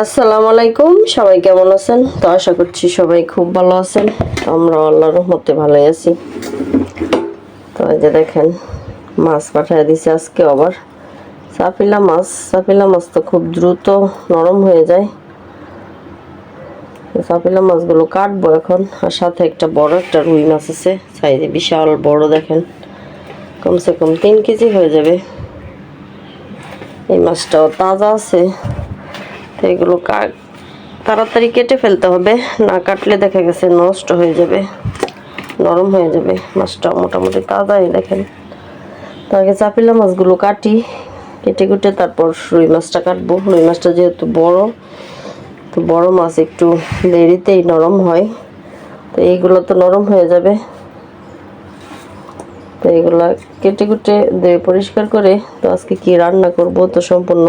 আসসালামু আলাইকুম, সবাই কেমন আছেন? তো আশা করছি সবাই খুব ভালো আছেন। আমরা আল্লাহর রহমতে ভালোই আছি। তো এই যে দেখেন, মাছ পাঠিয়ে দিছে আজকে আবার। সাপিলা মাছ সাপিলা মাছ তো খুব দ্রুত নরম হয়ে যায়। সাপিলা মাছগুলো কাটবো এখন, আর সাথে একটা বড় একটা রুই মাছ আছে, সাইজে বিশাল বড় দেখেন। কমসে কম তিন কেজি হয়ে যাবে। এই মাছটাও তাজা আছে। এগুলো কাট। তাড়াতাড়ি কেটে ফেলতে হবে, না কাটলে দেখা গেছে নষ্ট হয়ে যাবে, নরম হয়ে যাবে। মাছটা মোটামুটি তাজাই, দেখেন। তো আগে চাপিলা মাছগুলো কাটি, কেটে কুটে তারপর রুই মাছটা কাটবো। রুই মাছটা যেহেতু বড়, তো বড় মাছ একটু দেরিতেই নরম হয়। তো এইগুলো তো নরম হয়ে যাবে। তো এগুলো কেটে কুটে ধুয়ে পরিষ্কার করে তো আজকে কি রান্না করব তো সম্পূর্ণ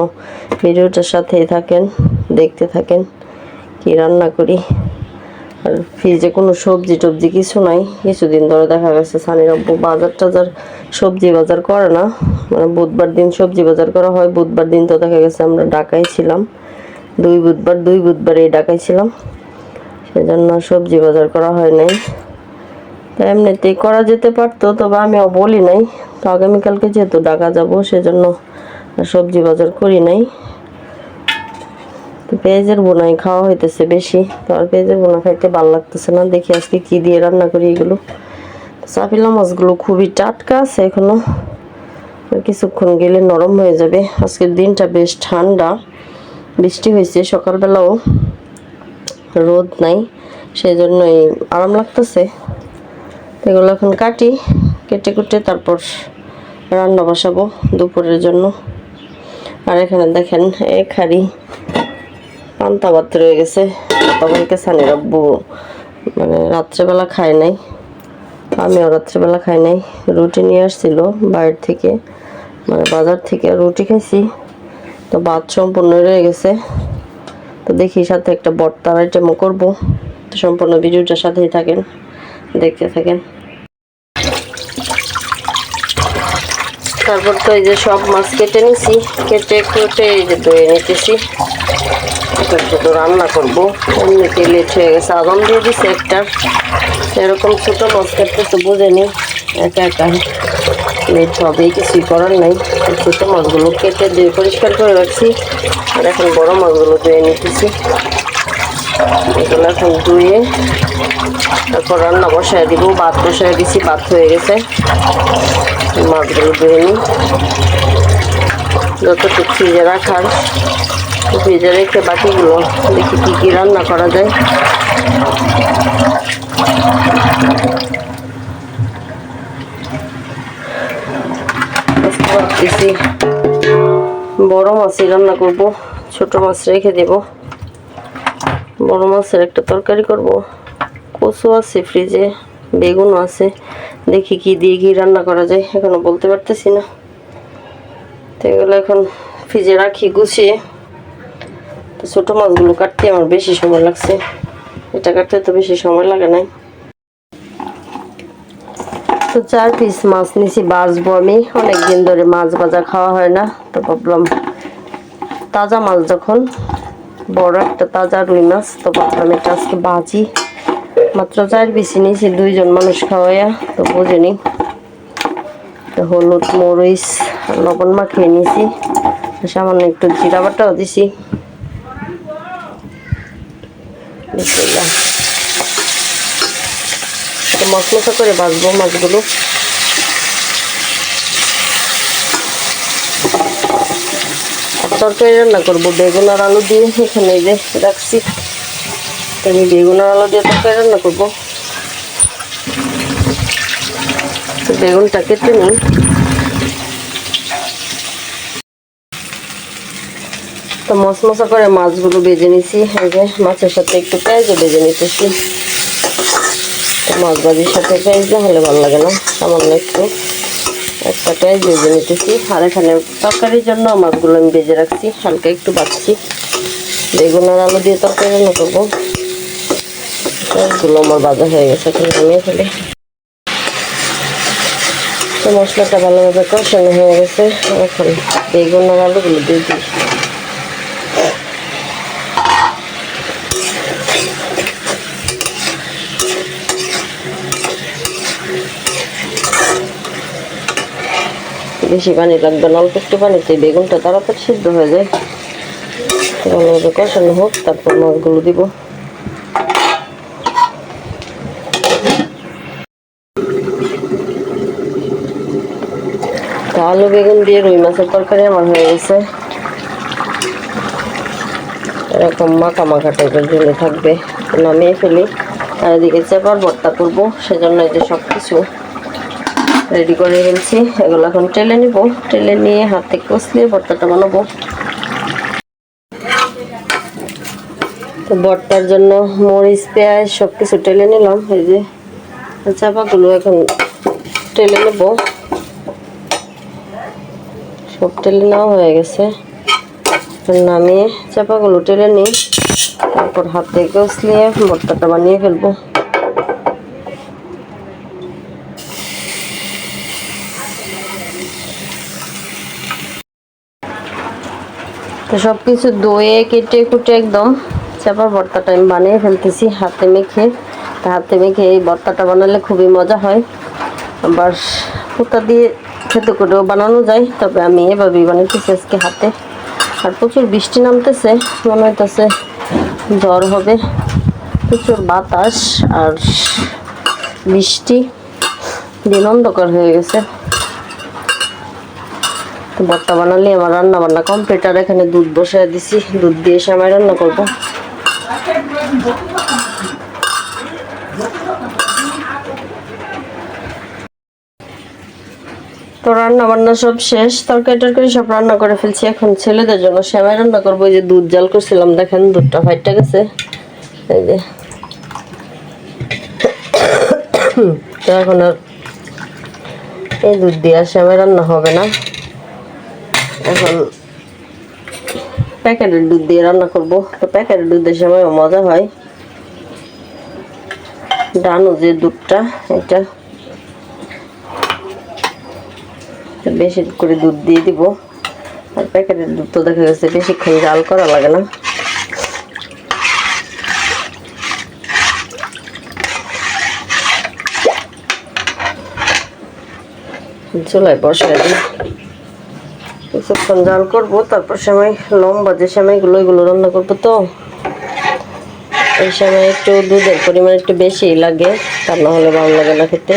ভিডিওটার সাথেই থাকেন, দেখতে থাকেন কি রান্না করি। আর ফ্রিজে কোনো সবজি টবজি কিছু নাই, কিছুদিন ধরে দেখা গেছে সানির আব্বু বাজার টাজার সবজি বাজার করে না মানে বুধবার দিন সবজি বাজার করা হয়, বুধবার দিন তো দেখা গেছে আমরা ঢাকায় ছিলাম, দুই বুধবার দুই বুধবার এই ঢাকায় ছিলাম, সেজন্য সবজি বাজার করা হয় নাই। তো করা যেতে পারতো, তবে আমিও বলি নাই। তো আগামীকালকে যেহেতু ঢাকা যাব, সেজন্য সবজি বাজার করি নাই। তো পেঁয়াজের বোনাই খাওয়া হইতেছে বেশি, তো আর পেঁয়াজের বোনা খাইতে ভালো লাগতেছে না। দেখি আজকে কি দিয়ে রান্না করি এগুলো। চাপিলা মাছগুলো খুবই টাটকা আছে এখনও। কিছুক্ষণ গেলে নরম হয়ে যাবে। আজকের দিনটা বেশ ঠান্ডা। বৃষ্টি হয়েছে সকালবেলাও, রোদ নাই সেই জন্যই আরাম লাগতেছে। এগুলো এখন কাটি, কেটে কুটে তারপর রান্না বসাবো দুপুরের জন্য। আর এখানে দেখেন, এ হাড়ি পান্তা ভাত রয়ে গেছে। তখনকে সানির আব্বু মানে রাত্রেবেলা খায় নাই। আমিও রাত্রেবেলা খাই নাই। রুটি নিয়ে আসছিল বাইরের থেকে মানে বাজার থেকে রুটি খাইছি। তো ভাত সম্পূর্ণ রয়ে গেছে। তো দেখি সাথে একটা বর্তার আইটেমও করব। সম্পূর্ণ ভিডিওটার সাথেই থাকেন, দেখতে থাকেন। তারপর তো এই যে সব মাছ কেটে নিছি, কেটে কেটে এই যে ধুয়ে নিতেছি। শুধু রান্না করব। এমনিতে লেট হয়ে গেছে আদম দিয়ে দিছে একটা। এরকম ছোট মাছ কাটতে তো বোঝেনি একা একা। লেট হবে কিছুই করার নাই। ছোট মাছগুলো কেটে দিয়ে পরিষ্কার করে রাখছি। আর এখন বড় মাছগুলো ধুয়ে নিতেছি। এগুলো এখন ধুয়ে তারপর রান্না বসায় দিব, ভাত বসায় দিছি, ভাত হয়ে গেছে। মাছগুলো ধুয়ে নিই। যতটুকু ফ্রিজে রাখার, ফ্রিজে রেখে বাকিগুলো দেখি কী কী রান্না করা যায়। বড় মাছই রান্না করব, ছোট মাছ রেখে দেব। বড় মাছের একটা তরকারি করব। কচু আছে ফ্রিজে বেগুনও আছে। দেখি কি দিয়ে কি রান্না করা যায়, এখনও বলতে পারতেছি না। তো এগুলো এখন ফ্রিজে রাখি, গুছিয়ে। তো ছোটো মাছগুলো কাটতে আমার বেশি সময় লাগছে। এটা কাটতে তো বেশি সময় লাগে নাই। তো চার পিস মাছ নিছি বাজবো আমি। অনেকদিন ধরে মাছ ভাজা খাওয়া হয় না, তো ভাবলাম তাজা মাছ যখন বড় একটা তাজা রুই মাছ। তো ভাবলাম এটা আজকে বাজি। মাত্র চার পিসি নিয়েছি, দুইজন মানুষ খাওয়াইয়া, তো বুঝেনি তো হলুদ, মরিচ, লবণ মাখিয়ে নিয়েছি। সামান্য একটু জিরা বাটাও দিছি। মশমশা করে ভাজবো মাছগুলো। তরকারি রান্না করব। বেগুন আর আলু দিয়ে এখানে যে রাখছি। আমি বেগুন আর আলু দিয়ে তরকারি রান্না করব। বেগুনটা কেটে নিই। তো মশমশা করে মাছগুলো বেজে নিছি। যে মাছের সাথে একটু পেঁয়াজও বেজে নিতেছি। মাছ ভাজির সাথে পেঁয়াজ না হলে ভালো লাগে না, সামান্য একটু। একটা পেঁয়াজ বেজে নিতেছি। আর এখানে তরকারির জন্য মাছগুলো আমি বেজে রাখছি। হালকা একটু বাচ্ছি বেগুন আর আলু দিয়ে তরকারি রান্না করব। পেঁয়াজগুলো আমার বাজা হয়ে গেছে, এখন নামিয়ে ফেলি। তো মশলাটা ভালোভাবে কষানো হয়ে গেছে। এখন বেগুন আর আলুগুলো দিয়ে দিই। বেশি পানি লাগবে না, অল্প একটু পানিতে বেগুনটা তাড়াতাড়ি সিদ্ধ হয়ে যায়। তো কষানো হোক, তারপর মাছগুলো দিব। আলু, বেগুন দিয়ে রুই মাছের তরকারি আমার হয়ে গেছে। এরকম মাখা মাখা টাইপের ঝুলে থাকবে। নামিয়ে ফেলি। আর এদিকে চেপার ভর্তা করব, সেজন্য এই যে সব কিছু রেডি করে ফেলছি। এগুলো এখন টেলে নিব। টেলে নিয়ে হাতে কষলিয়ে ভর্তাটা বানাবো। তো ভর্তার জন্য মরিচ, পেঁয়াজ সব কিছু টেলে নিলাম। এই যে চাপাগুলো এখন টেলে নেব। সব টেলে নেওয়া হয়ে গেছে। নামিয়ে চাপাগুলো টেলে নিই। তারপর হাতে কষলিয়ে ভর্তাটা বানিয়ে ফেলব। তো সব কিছু দইয়ে কেটে কুটে একদম চাপা ভর্তাটা আমি বানিয়ে ফেলতেছি, হাতে মেখে। হাতে মেখে এই ভর্তাটা বানালে খুবই মজা হয়। আবার ফুটা দিয়ে খেতে করেও বানানো যায়, তবে আমি এভাবেই বানাইতেছি আজকে হাতে। আর প্রচুর বৃষ্টি নামতেছে, মনে হইতেছে জ্বর হবে। প্রচুর বাতাস আর বৃষ্টি দিন অন্ধকার হয়ে গেছে। তো ভর্তা বানালে, আমার রান্না বান্না কমপ্লিট আর এখানে দুধ বসায় দিছি। দুধ দিয়ে সামাই রান্না করব। তো রান্না বান্না সব শেষ। তরকারি টরকারি সব রান্না করে ফেলছি। এখন ছেলেদের জন্য সেমাই রান্না করব। যে দুধ জাল করছিলাম, দেখেন দুধটা ফাইটটা গেছে। এই যে। তো এখন আর এই দুধ দিয়ে সেমাই রান্না হবে না। এখন প্যাকেটের দুধ দিয়ে রান্না করব। তো প্যাকেটের দুধের সময় মজা হয়। ডানো যে দুধটা, এটা বেশি করে দুধ দিয়ে দিব। আর প্যাকেটের দুধ তো দেখা গেছে বেশিক্ষণ জাল করা লাগে না। চুলায় বসায় দিই। কিছুক্ষণ জাল করব, তারপর সময় লম্বা যে সময়গুলো এগুলো রান্না করব তো। এই সময় একটু দুধের পরিমাণ একটু বেশি লাগে তা না হলে ভালো লাগে না খেতে।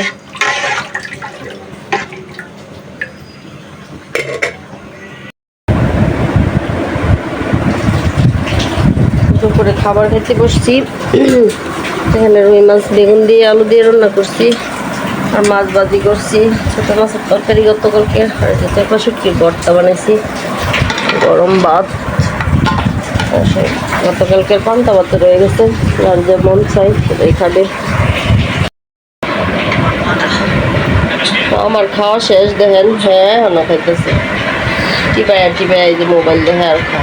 খাবার খেতে বসছি। এখানে রুই মাছ, বেগুন দিয়ে, আলু দিয়ে রান্না করছি। আর মাছ ভাজি করছি। ছোটো মাছের তরকারি গতকালকে। আর চেপা শুটকির ভর্তা বানাইছি। গরম ভাত। গতকালকের পান্তা ভাত রয়ে গেছে। আর যে মন চাই সেটাই খাবে। আমার খাওয়া শেষ, দেখেন। হ্যাঁ হানা খাইতেছে। টিপাই আর টিপাই এই যে মোবাইল দেখে আর খা।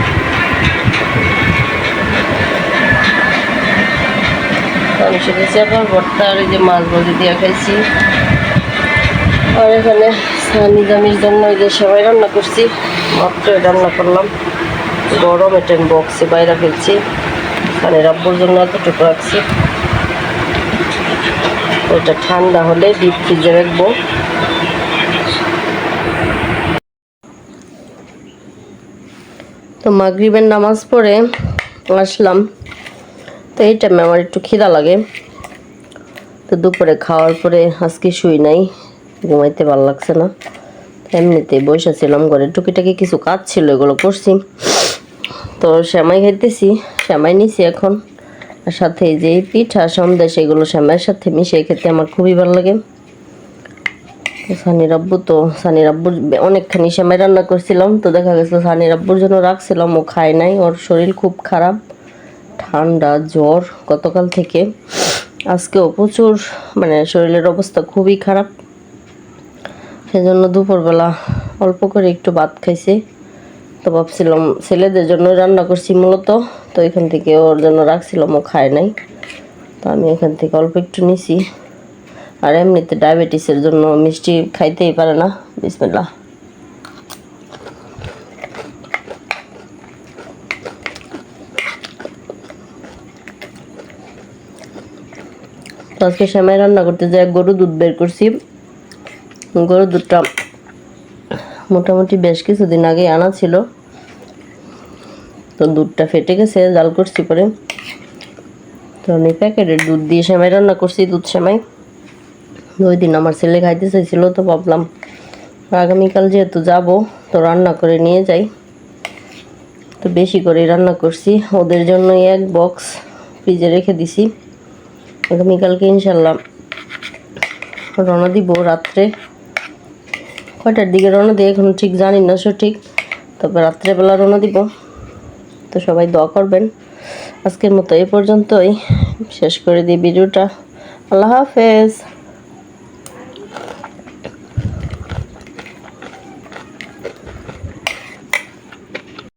আমি শুধু চেপার ভর্তা আর এই যে মাছ ভাজি দিয়ে খাইছি। আর এখানে জামির জন্য এই যে সবাই রান্না করছি। মাত্র রান্না করলাম। গরম এটা বক্সে বাইরে ফেলছি। মানে রাব্বুর জন্য এতটুকু রাখছি। ওটা ঠান্ডা হলে ডিপ ফ্রিজে রাখব। তো মাগরিবের নামাজ পড়ে আসলাম। তো এই টাইমে আমার একটু খিদা লাগে। তো দুপুরে খাওয়ার পরে আজকে শুই নাই। ঘুমাইতে ভালো লাগছে না। এমনিতেই বসেছিলাম ঘরে। টুকিটাকি কিছু কাজ ছিল, এগুলো করছি। তো শ্যামাই খাইতেছি, শ্যামাই নিছি এখন। আর সাথে যে পিঠা, সন্দেশ, এগুলো শ্যামাইয়ের সাথে মিশিয়ে খেতে আমার খুবই ভালো লাগে। তো সানির আব্বু তো, সানির আব্বুর অনেকখানি শ্যামাই রান্না করছিলাম। তো দেখা গেছে সানির আব্বুর জন্য রাখছিলাম, ও খায় নাই। ওর শরীর খুব খারাপ, ঠান্ডা, জ্বর গতকাল থেকে। আজকেও প্রচুর মানে শরীরের অবস্থা খুবই খারাপ। সেজন্য দুপুরবেলা অল্প করে একটু ভাত খাইছি। তো ভাবছিলাম ছেলেদের জন্য রান্না করছি মূলত। তো এখান থেকে ওর জন্য রাখছিলাম, ও খায় নাই। তো আমি এখান থেকে অল্প একটু নিছি। আর এমনিতে ডায়াবেটিসের জন্য মিষ্টি খাইতেই পারে না। বিসমিল্লা আজকে সেমাই রান্না করতে যাই গরু দুধ বের করছি। গরুর দুধটা মোটামুটি বেশ কিছুদিন আগে আনা ছিল। তো দুধটা ফেটে গেছে, জাল করছি পরে। তো আমি প্যাকেটের দুধ দিয়ে সেমাই রান্না করছি, দুধ সেমাই। ওই দিন আমার ছেলে খাইতে চাইছিল, তো ভাবলাম আগামীকাল যেহেতু যাব, তো রান্না করে নিয়ে যাই। তো বেশি করে রান্না করছি। ওদের জন্যই এক বক্স ফ্রিজে রেখে দিছি। আগামীকালকে ইনশাল্লাহ রওনা দিব রাত্রে। কয়টার দিকে রওনা দিই এখন ঠিক জানি না সঠিক তবে রাত্রেবেলা রওনা দিব। তো সবাই দোয়া করবেন। আজকের মতো এ পর্যন্তই। শেষ করে দিই ভিডিওটা। আল্লাহ হাফেজ।